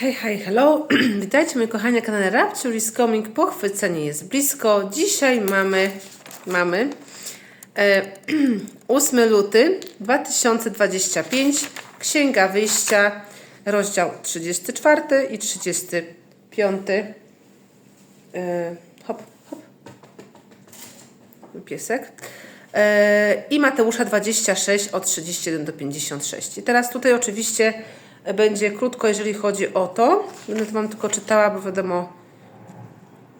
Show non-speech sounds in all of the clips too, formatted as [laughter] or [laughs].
Hej, hej, hello. [clears throat] Witajcie moi kochani na kanale Rapture is Coming. Pochwycenie jest blisko. Dzisiaj mamy, mamy e, [clears throat] 8 luty 2025. Księga wyjścia, rozdział 34 i 35. E, hop, hop. Piesek. E, I Mateusza 26 od 31 do 56. I teraz tutaj oczywiście będzie krótko, jeżeli chodzi o to. Będę to Wam tylko czytała, bo wiadomo,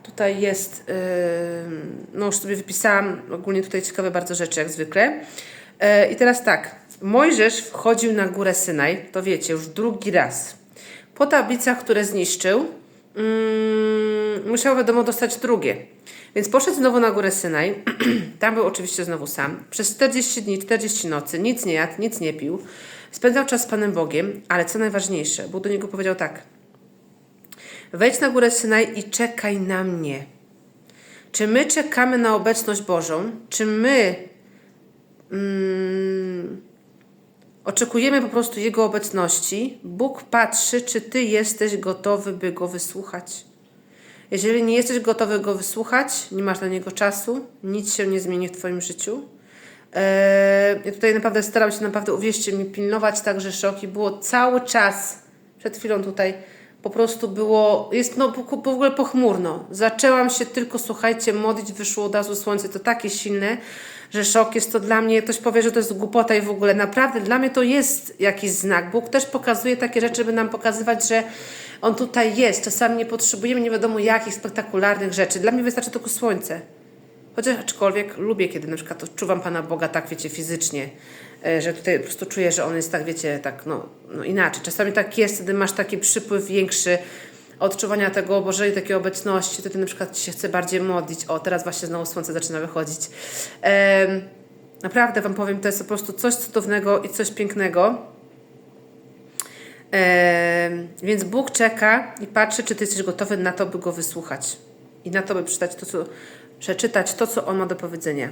tutaj jest, no już sobie wypisałam ogólnie tutaj ciekawe bardzo rzeczy, jak zwykle. Yy, I teraz tak, Mojżesz wchodził na górę Synaj, to wiecie, już drugi raz. Po tablicach, które zniszczył, musiał wiadomo dostać drugie. Więc poszedł znowu na górę Synaj. [clears throat] Tam był oczywiście znowu sam. Przez 40 dni, 40 nocy nic nie jadł, nic nie pił. Spędzał czas z Panem Bogiem, ale co najważniejsze, Bóg do niego powiedział tak. Wejdź na górę Synaj i czekaj na mnie. Czy my czekamy na obecność Bożą? Czy my mm, oczekujemy po prostu Jego obecności? Bóg patrzy, czy Ty jesteś gotowy, by Go wysłuchać. Jeżeli nie jesteś gotowy Go wysłuchać, nie masz na Niego czasu, nic się nie zmieni w Twoim życiu, Eee, ja tutaj naprawdę staram się, naprawdę uwierzcie mi, pilnować także szoki. Było cały czas, przed chwilą tutaj, po prostu było, jest no w ogóle pochmurno. Zaczęłam się tylko, słuchajcie, modlić, wyszło od razu słońce, to takie silne, że szok jest to dla mnie, ktoś powie, że to jest głupota i w ogóle naprawdę dla mnie to jest jakiś znak. Bóg też pokazuje takie rzeczy, by nam pokazywać, że On tutaj jest. Czasami nie potrzebujemy nie wiadomo jakich spektakularnych rzeczy. Dla mnie wystarczy tylko słońce. Chociaż aczkolwiek lubię, kiedy na przykład odczuwam Pana Boga tak, wiecie, fizycznie, e, że tutaj po prostu czuję, że On jest tak, wiecie, tak, no, no inaczej. Czasami tak jest, wtedy masz taki przypływ większy odczuwania tego Bożej takiej obecności, wtedy na przykład się chce bardziej modlić. O, teraz właśnie znowu słońce zaczyna wychodzić. Ehm, naprawdę Wam powiem, to jest po prostu coś cudownego i coś pięknego. Więc Bóg czeka i patrzy, czy Ty jesteś gotowy na to, by Go wysłuchać. I na to, by przeczytać to, co przeczytać to, co on ma do powiedzenia.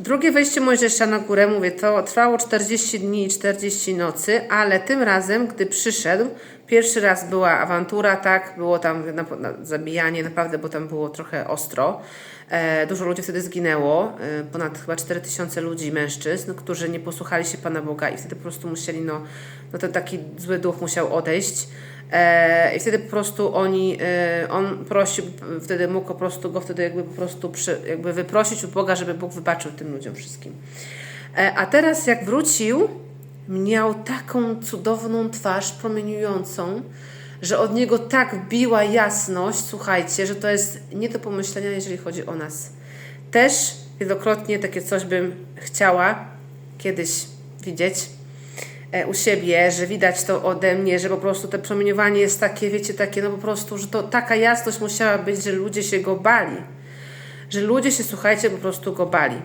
Drugie wejście Mojżesza na górę, mówię, to trwało 40 dni i 40 nocy, ale tym razem, gdy przyszedł, pierwszy raz była awantura, tak, było tam na, na, zabijanie, naprawdę, bo tam było trochę ostro. E, dużo ludzi wtedy zginęło, e, ponad chyba 4000 ludzi, mężczyzn, którzy nie posłuchali się Pana Boga i wtedy po prostu musieli, no, no ten taki zły duch musiał odejść. E, I wtedy po prostu oni, on prosił, wtedy mógł po prostu go wtedy jakby po prostu przy, jakby wyprosić u Boga, żeby Bóg wybaczył tym ludziom wszystkim. A teraz jak wrócił, miał taką cudowną twarz promieniującą, że od niego tak biła jasność, słuchajcie, że to jest nie do pomyślenia, jeżeli chodzi o nas. Też wielokrotnie takie coś bym chciała kiedyś widzieć E, u siebie, że widać to ode mnie, że po prostu to promieniowanie jest takie, wiecie, takie, no po prostu, że to taka jasność musiała być, że ludzie się go bali. Że ludzie się, słuchajcie, po prostu go bali.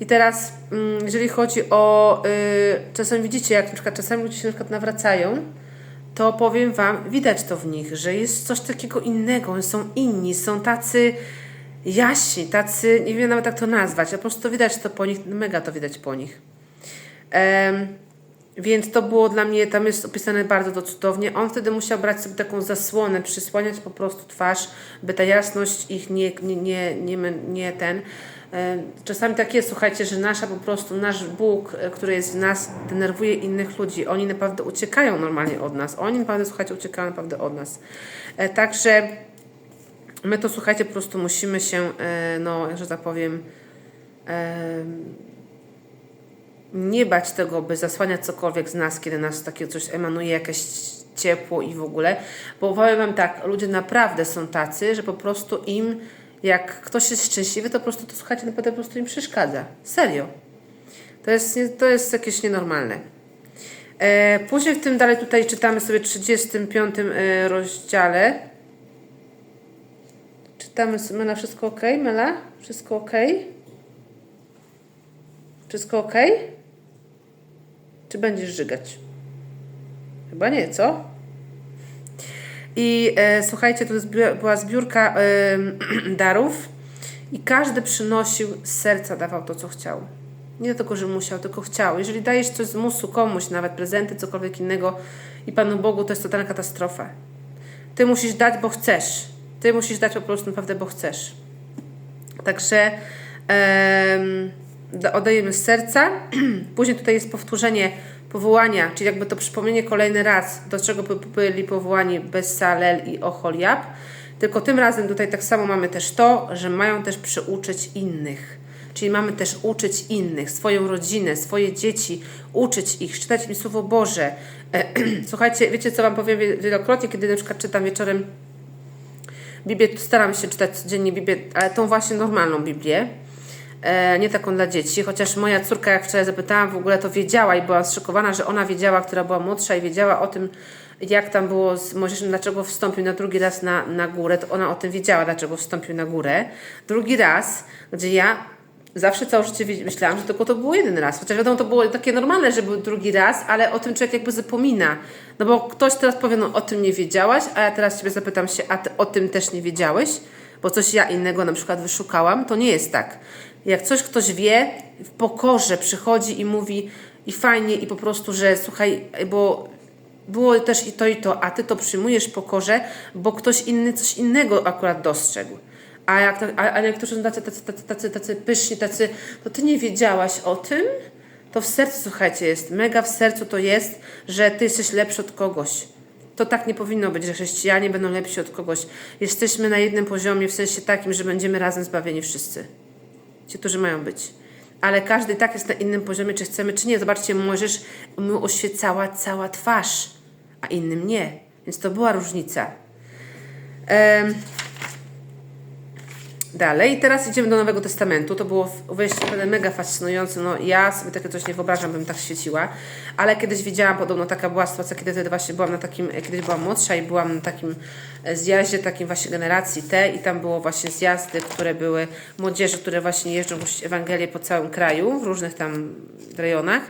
I teraz, mm, jeżeli chodzi o, yy, czasem widzicie, jak na przykład czasami ludzie się na przykład nawracają, to powiem Wam, widać to w nich, że jest coś takiego innego, są inni, są tacy jaśni, tacy, nie wiem nawet jak to nazwać, a po prostu widać to po nich, mega to widać po nich. Um, więc to było dla mnie, tam jest opisane bardzo to cudownie. On wtedy musiał brać sobie taką zasłonę, przysłaniać po prostu twarz, by ta jasność ich nie, nie, nie, nie, nie ten. E, czasami tak jest, słuchajcie, że nasza po prostu, nasz Bóg, e, który jest w nas, denerwuje innych ludzi. Oni naprawdę uciekają normalnie od nas. Oni naprawdę, słuchajcie, uciekają naprawdę od nas. E, także my to, słuchajcie, po prostu musimy się, no, że tak powiem, nie bać tego, by zasłaniać cokolwiek z nas, kiedy nas takie coś emanuje, jakieś ciepło i w ogóle. Bo powiem Wam tak, ludzie naprawdę są tacy, że po prostu im, jak ktoś jest szczęśliwy, to po prostu to słuchajcie, naprawdę po prostu im przeszkadza. Serio. To jest, to jest jakieś nienormalne. E, później w tym dalej tutaj czytamy sobie w 35 e, rozdziale. Czytamy Mela, wszystko ok? Mela? Wszystko ok? Wszystko ok? Czy będziesz żygać? Chyba nie, co? I e, słuchajcie, to była zbiórka e, [clears throat] darów i każdy przynosił z serca, dawał to, co chciał. Nie dlatego, że musiał, tylko chciał. Jeżeli dajesz coś z musu komuś, nawet prezenty, cokolwiek innego i Panu Bogu, to jest totalna katastrofa. Ty musisz dać, bo chcesz. Ty musisz dać po prostu naprawdę, bo chcesz. Także da- oddajemy z serca. [clears throat] Później tutaj jest powtórzenie powołania, czyli jakby to przypomnienie kolejny raz, do czego by byli powołani Bezsalel i Oholiab. Tylko tym razem tutaj tak samo mamy też to, że mają też przyuczyć innych. Czyli mamy też uczyć innych, swoją rodzinę, swoje dzieci, uczyć ich, czytać im Słowo Boże. [clears throat] Słuchajcie, wiecie co Wam powiem wielokrotnie, kiedy na przykład czytam wieczorem Biblię, staram się czytać codziennie Biblię, ale tą właśnie normalną Biblię, e, nie taką dla dzieci, chociaż moja córka, jak wczoraj zapytałam, w ogóle to wiedziała i była zszokowana, że ona wiedziała, która była młodsza i wiedziała o tym, jak tam było z Mojżeszem, dlaczego wstąpił na drugi raz na, na górę, to ona o tym wiedziała, dlaczego wstąpił na górę. Drugi raz, gdzie ja zawsze całe życie myślałam, że tylko to było jeden raz. Chociaż wiadomo, to było takie normalne, że był drugi raz, ale o tym człowiek jakby zapomina. No bo ktoś teraz powie, no o tym nie wiedziałaś, a ja teraz Ciebie zapytam się, a Ty o tym też nie wiedziałeś? Bo coś ja innego na przykład wyszukałam, to nie jest tak. Jak coś ktoś wie, w pokorze przychodzi i mówi i fajnie i po prostu, że słuchaj, bo było też i to i to, a ty to przyjmujesz w pokorze, bo ktoś inny coś innego akurat dostrzegł. A jak a, a niektórzy są tacy, tacy, tacy, tacy, tacy pyszni, tacy, to ty nie wiedziałaś o tym? To w sercu, słuchajcie, jest, mega w sercu to jest, że ty jesteś lepszy od kogoś. To tak nie powinno być, że chrześcijanie będą lepsi od kogoś. Jesteśmy na jednym poziomie, w sensie takim, że będziemy razem zbawieni wszyscy. Ci, którzy mają być. Ale każdy tak jest na innym poziomie, czy chcemy, czy nie. Zobaczcie, Mojżesz mu oświecała cała twarz, a innym nie. Więc to była różnica. Em, Dalej, teraz idziemy do Nowego Testamentu. To było w- wejście mega fascynujące. No, ja sobie takie coś nie wyobrażam, bym tak świeciła, ale kiedyś widziałam, podobno taka była sytuacja, kiedy właśnie byłam na takim, e, kiedyś byłam młodsza i byłam na takim e, zjaździe, takim właśnie generacji T i tam było właśnie zjazdy, które były młodzieży, które właśnie jeżdżą głosić Ewangelię po całym kraju, w różnych tam rejonach.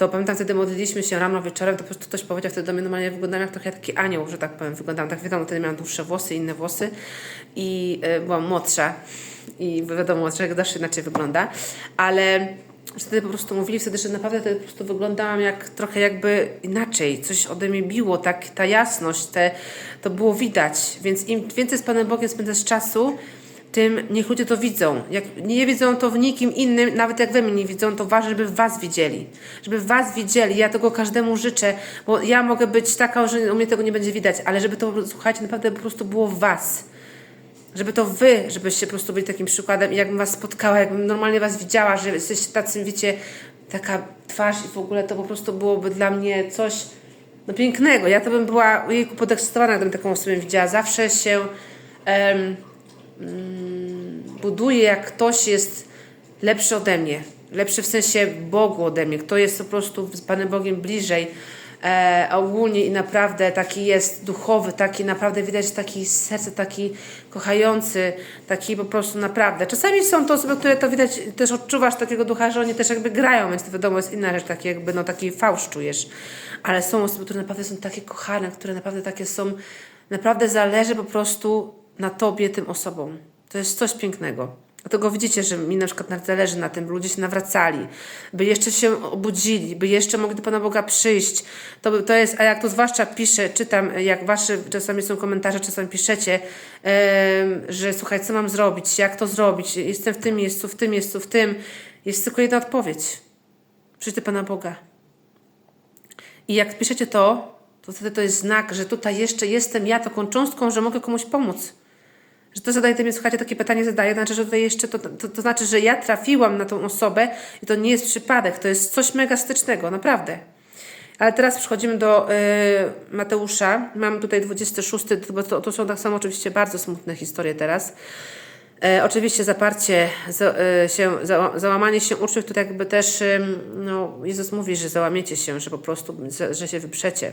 To pamiętam, wtedy modliliśmy się rano, wieczorem, to po prostu ktoś powiedział wtedy do mnie, normalnie wyglądałam jak trochę taki anioł, że tak powiem, wyglądałam. Tak wiadomo, wtedy miałam dłuższe włosy, inne włosy i e, byłam młodsza i wiadomo, człowiek zawsze inaczej wygląda, ale wtedy po prostu mówili wtedy, że naprawdę wtedy po prostu wyglądałam jak trochę jakby inaczej, coś ode mnie biło, tak, ta jasność, te, to było widać, więc im więcej z Panem Bogiem spędzasz czasu, tym niech ludzie to widzą. Jak nie widzą to w nikim innym, nawet jak we mnie nie widzą, to ważne, żeby was widzieli. Żeby was widzieli. Ja tego każdemu życzę, bo ja mogę być taka, że u mnie tego nie będzie widać, ale żeby to, słuchajcie, naprawdę po prostu było w was. Żeby to wy, żebyście po prostu byli takim przykładem i jakbym was spotkała, jakbym normalnie was widziała, że jesteście tacy, wiecie, taka twarz i w ogóle to po prostu byłoby dla mnie coś no, pięknego. Ja to bym była ojejku podekscytowana, gdybym taką osobę widziała. Zawsze się em, mm, buduje, jak ktoś jest lepszy ode mnie. Lepszy w sensie Bogu ode mnie. Kto jest po prostu z Panem Bogiem bliżej. E, ogólnie i naprawdę taki jest duchowy, taki naprawdę widać taki z serca, taki kochający, taki po prostu naprawdę. Czasami są to osoby, które to widać, też odczuwasz takiego ducha, że oni też jakby grają, więc to wiadomo jest inna rzecz, taki jakby no taki fałsz czujesz. Ale są osoby, które naprawdę są takie kochane, które naprawdę takie są, naprawdę zależy po prostu na tobie, tym osobom. To jest coś pięknego. Dlatego widzicie, że mi na przykład zależy na tym, by ludzie się nawracali, by jeszcze się obudzili, by jeszcze mogli do Pana Boga przyjść. To, to jest, a jak to zwłaszcza piszę, czytam, jak wasze czasami są komentarze, czasami piszecie, em, że słuchaj, co mam zrobić, jak to zrobić, jestem w tym miejscu, w tym miejscu, w tym. Jest tylko jedna odpowiedź. Przyjdź do Pana Boga. I jak piszecie to, to wtedy to jest znak, że tutaj jeszcze jestem ja taką cząstką, że mogę komuś pomóc. Że to zadaje mnie, słuchajcie, takie pytanie zadaje, znaczy, że tutaj jeszcze to, to, to znaczy, że ja trafiłam na tą osobę i to nie jest przypadek, to jest coś mega stycznego, naprawdę. Ale teraz przechodzimy do y, Mateusza. Mam tutaj 26, bo to, to są tak samo oczywiście bardzo smutne historie teraz. E, oczywiście zaparcie za, e, się, za, załamanie się uczniów, to jakby też, ym, no, Jezus mówi, że załamiecie się, że po prostu, że się wyprzecie.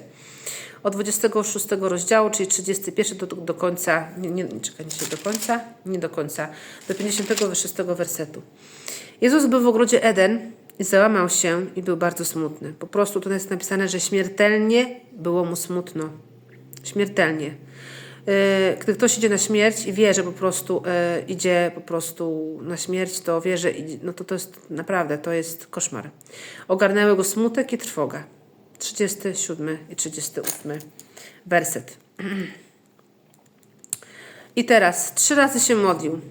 Od 26 rozdziału, czyli 31 do, do końca, nie, nie, czekajcie, do końca? Nie do końca, do 56 wersetu. Jezus był w ogrodzie Eden i załamał się i był bardzo smutny. Po prostu tutaj jest napisane, że śmiertelnie było mu smutno. Śmiertelnie. Y, gdy ktoś idzie na śmierć i wie, że po prostu y, idzie po prostu na śmierć, to wie, że idzie, no to to jest naprawdę, to jest koszmar. Ogarnęły go smutek i trwoga. 37 i 38 werset. I teraz trzy razy się modlił.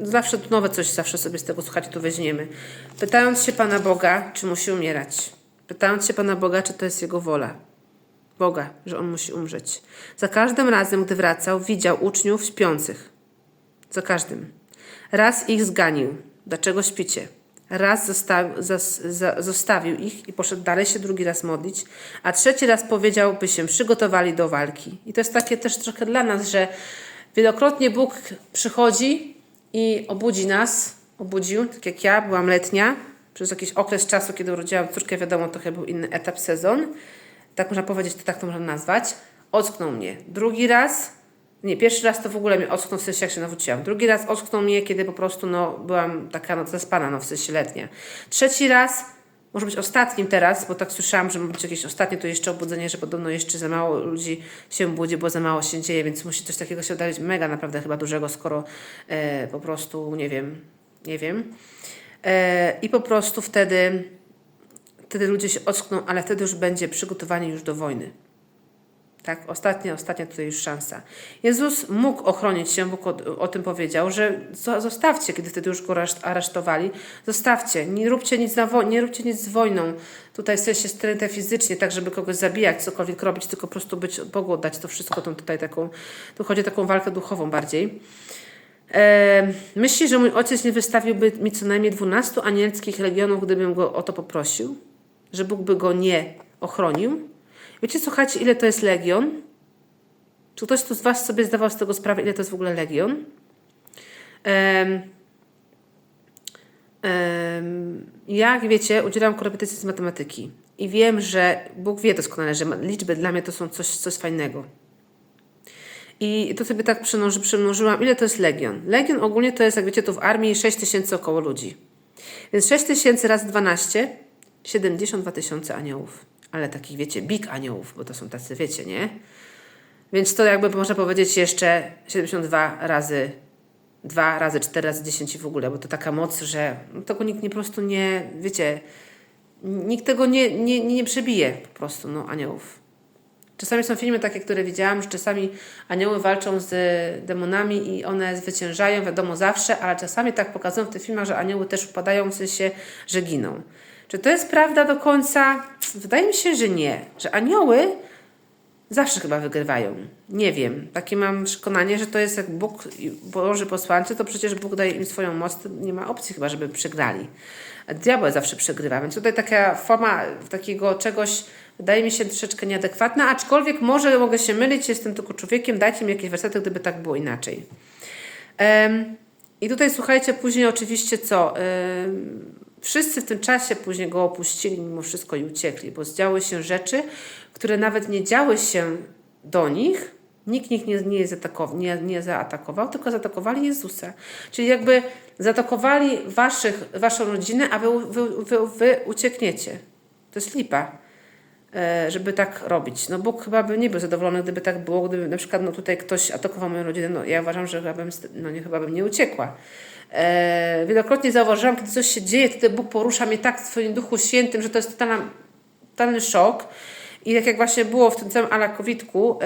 Zawsze tu nowe coś zawsze sobie z tego słuchajcie tu weźmiemy. Pytając się Pana Boga, czy musi umierać. Pytając się Pana Boga, czy to jest Jego wola. Boga, że On musi umrzeć. Za każdym razem, gdy wracał, widział uczniów śpiących. Za każdym. Raz ich zganił. Dlaczego śpicie? Raz zostawił, zas, za, zostawił ich i poszedł dalej się drugi raz modlić, a trzeci raz powiedział, by się przygotowali do walki. I to jest takie też trochę dla nas, że wielokrotnie Bóg przychodzi i obudzi nas, obudził, tak jak ja, byłam letnia, przez jakiś okres czasu, kiedy urodziłam córkę, wiadomo, trochę był inny etap, sezon, tak można powiedzieć, to tak to można nazwać, ocknął mnie. Drugi raz, nie, pierwszy raz to w ogóle mnie ocknął, w sensie jak się nawróciłam. Drugi raz ocknął mnie, kiedy po prostu no, byłam taka no, zaspana, no, w sensie letnia. Trzeci raz, może być ostatnim teraz, bo tak słyszałam, że ma być jakieś ostatnie to jeszcze obudzenie, że podobno jeszcze za mało ludzi się budzi, bo za mało się dzieje, więc musi coś takiego się wydarzyć mega naprawdę chyba dużego, skoro e, po prostu, nie wiem, nie wiem. E, I po prostu wtedy, wtedy ludzie się ockną, ale wtedy już będzie przygotowanie już do wojny. Tak, ostatnia, ostatnia tutaj już szansa. Jezus mógł ochronić się, Bóg o, o tym powiedział, że zo- zostawcie, kiedy wtedy już go areszt- aresztowali, zostawcie, nie róbcie nic, na nie róbcie nic z wojną, tutaj w sensie stricte fizycznie, tak żeby kogoś zabijać, cokolwiek robić, tylko po prostu być, Bogu oddać to wszystko, tą tutaj taką, tu chodzi o taką walkę duchową bardziej. Myśli, że mój ojciec nie wystawiłby mi co najmniej 12 anielskich legionów, gdybym go o to poprosił? Że Bóg by go nie ochronił? Wiecie, słuchajcie, ile to jest legion? Czy ktoś tu z Was sobie zdawał z tego sprawę, ile to jest w ogóle legion? Em, em, jak wiecie, udzielam korepetycji z matematyki i wiem, że Bóg wie doskonale, że liczby dla mnie to są coś, coś fajnego. I to sobie tak przymnoży, przymnożyłam, ile to jest legion. Legion ogólnie to jest, jak wiecie, to w armii 6 tysięcy około ludzi. Więc 6 tysięcy razy 12, 72 tysiące aniołów. Ale takich, wiecie, big aniołów, bo to są tacy, wiecie, nie? Więc to jakby można powiedzieć jeszcze 72 razy 2 razy 4 razy 10 i w ogóle, bo to taka moc, że tego nikt nie po prostu nie, wiecie, nikt tego nie, nie, nie przebije po prostu, no, aniołów. Czasami są filmy takie, które widziałam, że czasami anioły walczą z demonami i one zwyciężają, wiadomo, zawsze, ale czasami tak pokazują w tych filmach, że anioły też upadają, w sensie, że giną. Czy to jest prawda do końca? Wydaje mi się, że nie. Że anioły zawsze chyba wygrywają. Nie wiem. Takie mam przekonanie, że to jest jak Bóg Boży posłańcy, to przecież Bóg daje im swoją moc, nie ma opcji chyba, żeby przegrali. A diabeł zawsze przegrywa. Więc tutaj taka forma takiego czegoś wydaje mi się troszeczkę nieadekwatna, aczkolwiek może mogę się mylić, jestem tylko człowiekiem, dajcie mi jakieś wersety, gdyby tak było inaczej. Em, I tutaj słuchajcie, później oczywiście co? Wszyscy w tym czasie później go opuścili mimo wszystko i uciekli, bo zdziały się rzeczy, które nawet nie działy się do nich, nikt ich nie, nie, zaatakował, nie, nie zaatakował, tylko zaatakowali Jezusa. Czyli jakby zaatakowali waszych, waszą rodzinę, a wy, wy, wy, wy uciekniecie. To jest lipa żeby tak robić. No Bóg chyba by nie był zadowolony, gdyby tak było, gdyby na przykład no tutaj ktoś atakował moją rodzinę, no ja uważam, że chyba bym, no nie, chyba bym nie uciekła. E, wielokrotnie zauważyłam, kiedy coś się dzieje, wtedy Bóg porusza mnie tak w swoim duchu świętym, że to jest totalna, totalny szok. I tak jak właśnie było w tym całym alakowitku,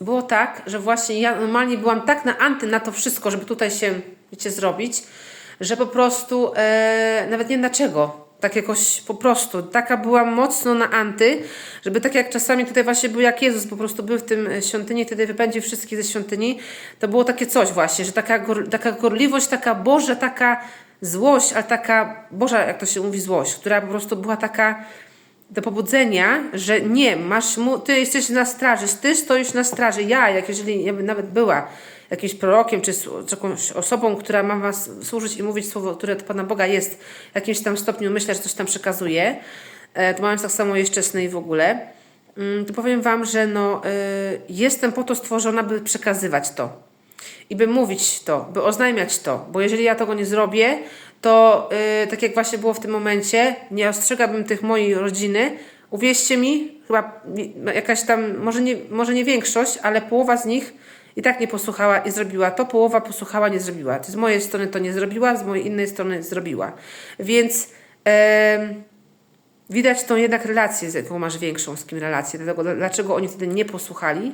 było tak, że właśnie ja normalnie byłam tak na anty na to wszystko, żeby tutaj się, wiecie, zrobić, że po prostu e, nawet nie wiem dlaczego. Tak jakoś po prostu. Taka byłam mocno na anty, żeby tak jak czasami tutaj właśnie był jak Jezus po prostu był w tym e, świątyni, wtedy wypędził wszystkich ze świątyni, to było takie coś właśnie, że taka, gor, taka gorliwość, taka Boża, taka złość, ale taka Boża, jak to się mówi, złość, która po prostu była taka do pobudzenia, że nie, masz mu, ty jesteś na straży, ty stoisz na straży. Ja, jak jeżeli ja nawet była jakimś prorokiem, czy jakąś osobą, która ma was służyć i mówić słowo, które od Pana Boga jest w jakimś tam stopniu, myślę, że coś tam przekazuje, e, to mając tak samo jeszcze sny i w ogóle, mm, to powiem wam, że no, y, jestem po to stworzona, by przekazywać to. I by mówić to, by oznajmiać to, bo jeżeli ja tego nie zrobię, to y, tak jak właśnie było w tym momencie, nie ostrzegałbym tych mojej rodziny, Uwierzcie mi, chyba jakaś tam, może nie, może nie większość, ale połowa z nich i tak nie posłuchała i zrobiła to, połowa posłuchała, nie zrobiła. Z mojej strony to nie zrobiła, z mojej innej strony zrobiła. Więc e, widać tą jednak relację, z jaką masz większą z kim relację. Dlatego, dlaczego oni wtedy nie posłuchali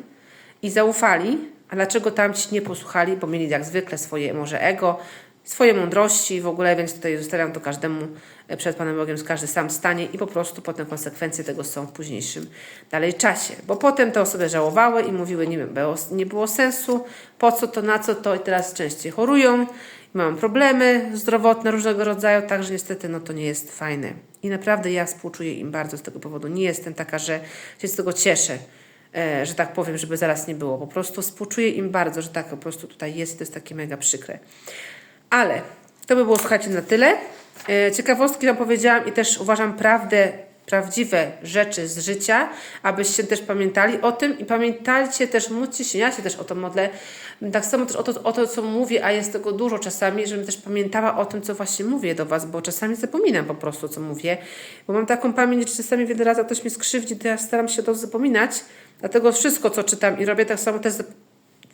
i zaufali, a dlaczego tamci nie posłuchali, bo mieli jak zwykle swoje może ego, swoje mądrości w ogóle, więc tutaj zostawiam to każdemu e, przed Panem Bogiem, każdy sam stanie i po prostu potem konsekwencje tego są w późniejszym dalej czasie. Bo potem te osoby żałowały i mówiły, nie, było, nie było sensu, po co to, na co to i teraz częściej chorują, mają problemy zdrowotne różnego rodzaju, także niestety no to nie jest fajne. I naprawdę ja współczuję im bardzo z tego powodu. Nie jestem taka, że się z tego cieszę, e, że tak powiem, żeby zaraz nie było. Po prostu współczuję im bardzo, że tak po prostu tutaj jest to jest takie mega przykre. Ale to by było, słuchajcie, na tyle. E, ciekawostki Wam powiedziałam i też uważam prawdę, prawdziwe rzeczy z życia, abyście też pamiętali o tym i pamiętajcie też, módlcie się, ja się też o to modlę, tak samo też o to, o to, co mówię, a jest tego dużo czasami, żebym też pamiętała o tym, co właśnie mówię do Was, bo czasami zapominam po prostu, co mówię, bo mam taką pamięć, że czasami wiele razy ktoś mnie skrzywdzi, to ja staram się to zapominać, dlatego wszystko, co czytam i robię, tak samo też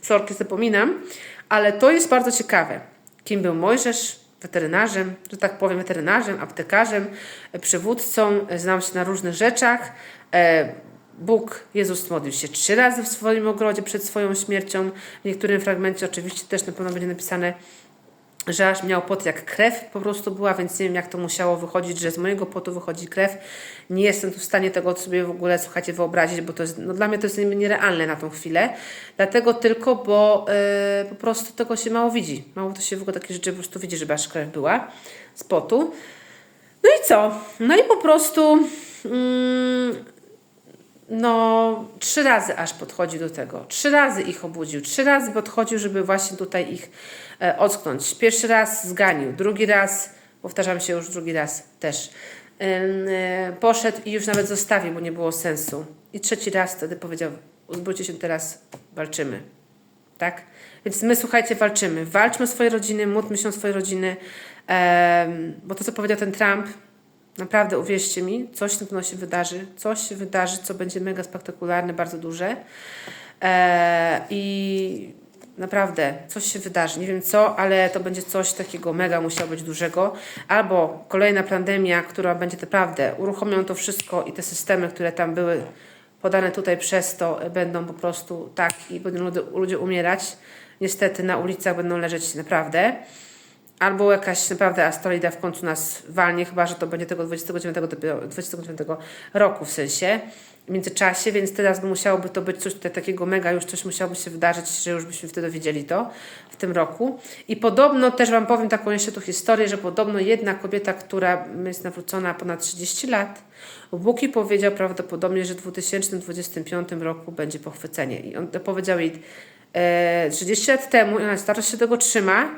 wzorki zapominam, ale to jest bardzo ciekawe kim był Mojżesz, weterynarzem, że tak powiem, weterynarzem, aptekarzem, przywódcą, znał się na różnych rzeczach. E, Bóg, Jezus modlił się trzy razy w swoim ogrodzie przed swoją śmiercią. W niektórym fragmencie oczywiście też na pewno będzie napisane że aż miał pot jak krew po prostu była, więc nie wiem jak to musiało wychodzić, że z mojego potu wychodzi krew. Nie jestem tu w stanie tego sobie w ogóle, słuchajcie, wyobrazić, bo to jest, no dla mnie to jest nierealne na tą chwilę. Dlatego tylko, bo yy, po prostu tego się mało widzi. Mało to się w ogóle takie rzeczy po prostu widzi, żeby aż krew była z potu. No i co? No i po prostu... Yy, no, trzy razy aż podchodził do tego. Trzy razy ich obudził. Trzy razy podchodził, żeby właśnie tutaj ich e, ocknąć. Pierwszy raz zganił, drugi raz, powtarzam się już drugi raz też, e, poszedł i już nawet zostawił, bo nie było sensu. I trzeci raz wtedy powiedział, uzbrójcie się teraz, walczymy. Tak? Więc my, słuchajcie, walczymy. Walczmy o swoje rodziny, módlmy się o swoje rodziny, e, bo to, co powiedział ten Trump, Naprawdę, uwierzcie mi, coś na pewno się wydarzy. Coś się wydarzy, co będzie mega spektakularne, bardzo duże. Eee, I naprawdę coś się wydarzy. Nie wiem co, ale to będzie coś takiego mega musiało być dużego. Albo kolejna pandemia, która będzie naprawdę uruchomią to wszystko i te systemy, które tam były podane tutaj przez to, będą po prostu tak i będą ludzie umierać. Niestety na ulicach będą leżeć naprawdę albo jakaś naprawdę asteroida w końcu nas walnie, chyba że to będzie tego 29, 29 roku w sensie, w międzyczasie, więc teraz by musiałoby to być coś tutaj takiego mega, już coś musiałoby się wydarzyć, że już byśmy wtedy wiedzieli to w tym roku. I podobno też Wam powiem taką jeszcze tu historię, że podobno jedna kobieta, która jest nawrócona ponad 30 lat, Bóg jej powiedział prawdopodobnie, że w 2025 roku będzie pochwycenie. I on powiedział jej e, 30 lat temu i ona starość się tego trzyma,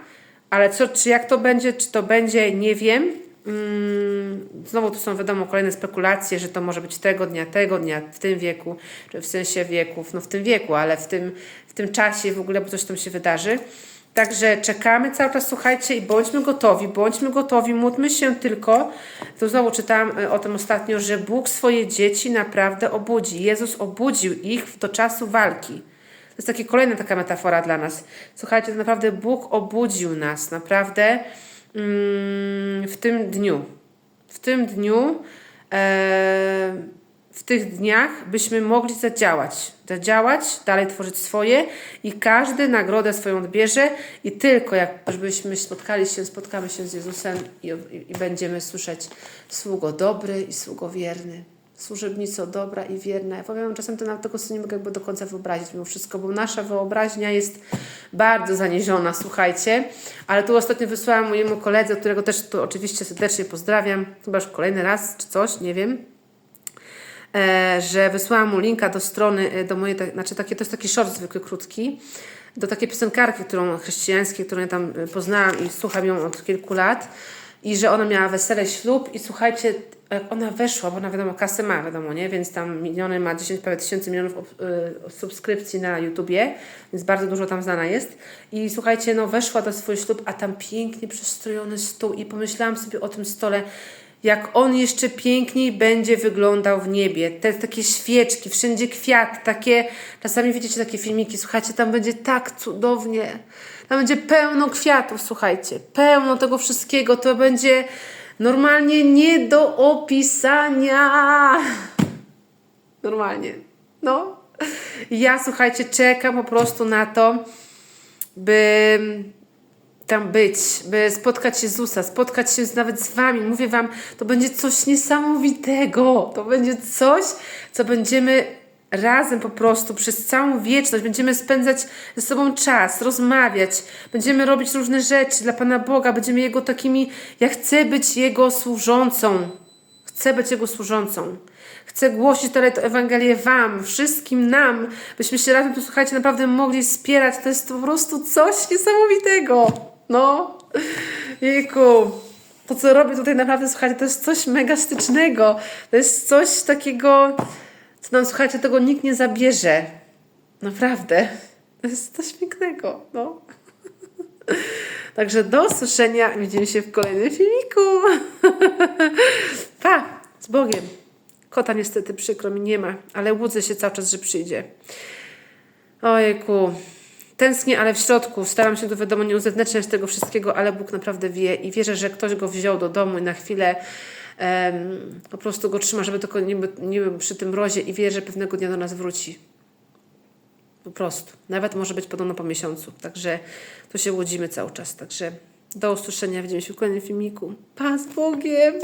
ale co, czy jak to będzie, czy to będzie, nie wiem. Mm, znowu tu są wiadomo kolejne spekulacje, że to może być tego dnia, tego dnia, w tym wieku, czy w sensie wieków, no w tym wieku, ale w tym, w tym czasie w ogóle, bo coś tam się wydarzy. Także czekamy cały czas, słuchajcie, i bądźmy gotowi, bądźmy gotowi, módlmy się tylko. Tu znowu czytałam e, o tym ostatnio, że Bóg swoje dzieci naprawdę obudzi. Jezus obudził ich do czasu walki jest taka kolejna taka metafora dla nas. Słuchajcie, to naprawdę Bóg obudził nas, naprawdę mm, w tym dniu. W tym dniu, e, w tych dniach byśmy mogli zadziałać. Zadziałać, dalej tworzyć swoje i każdy nagrodę swoją odbierze i tylko jak żebyśmy spotkali się, spotkamy się z Jezusem i, i, i będziemy słyszeć sługo dobry i sługo wierny służebnico dobra i wierna. Ja powiem, czasem to nawet tego sobie nie mogę jakby do końca wyobrazić mimo wszystko, bo nasza wyobraźnia jest bardzo zaniżona, słuchajcie. Ale tu ostatnio wysłałam mojemu koledze, którego też tu oczywiście serdecznie pozdrawiam, chyba już kolejny raz czy coś, nie wiem, e, że wysłałam mu linka do strony, e, do mojej, znaczy takie, to jest taki short zwykły, krótki, do takiej piosenkarki, którą chrześcijańskiej, którą ja tam e, poznałam i słucham ją od kilku lat i że ona miała wesele, ślub i słuchajcie, jak ona weszła, bo ona wiadomo, kasę ma, wiadomo, nie? Więc tam miliony ma 10 prawie tysięcy milionów y, subskrypcji na YouTubie, więc bardzo dużo tam znana jest. I słuchajcie, no weszła do swój ślub, a tam pięknie przestrojony stół i pomyślałam sobie o tym stole, jak on jeszcze piękniej będzie wyglądał w niebie. Te takie świeczki, wszędzie kwiat, takie, czasami widzicie takie filmiki, słuchajcie, tam będzie tak cudownie. Tam będzie pełno kwiatów, słuchajcie, pełno tego wszystkiego. To będzie normalnie nie do opisania. Normalnie. No. Ja, słuchajcie, czekam po prostu na to, by tam być, by spotkać się z USA, spotkać się nawet z Wami. Mówię Wam, to będzie coś niesamowitego. To będzie coś, co będziemy razem po prostu przez całą wieczność. Będziemy spędzać ze sobą czas, rozmawiać, będziemy robić różne rzeczy dla Pana Boga, będziemy Jego takimi, ja chcę być Jego służącą. Chcę być Jego służącą. Chcę głosić teraz to Ewangelię Wam, wszystkim nam, byśmy się razem tu, słuchajcie, naprawdę mogli wspierać. To jest po prostu coś niesamowitego. No, jejku. To, co robię tutaj naprawdę, słuchajcie, to jest coś mega stycznego. To jest coś takiego, co nam, słuchajcie, tego nikt nie zabierze. Naprawdę. To jest coś pięknego, no. [laughs] Także do usłyszenia. Widzimy się w kolejnym filmiku. [laughs] Pa! Z Bogiem. Kota niestety przykro mi nie ma, ale łudzę się cały czas, że przyjdzie. Ojejku. Tęsknię, ale w środku. Staram się to wiadomo nie uzewnętrzniać tego wszystkiego, ale Bóg naprawdę wie i wierzę, że ktoś go wziął do domu i na chwilę em, po prostu go trzyma, żeby tylko nie, nie był przy tym mrozie i wierzę, że pewnego dnia do nas wróci. Po prostu. Nawet może być podobno po miesiącu. Także to się łudzimy cały czas. Także do usłyszenia. Widzimy się w kolejnym filmiku. Pa z Bogiem!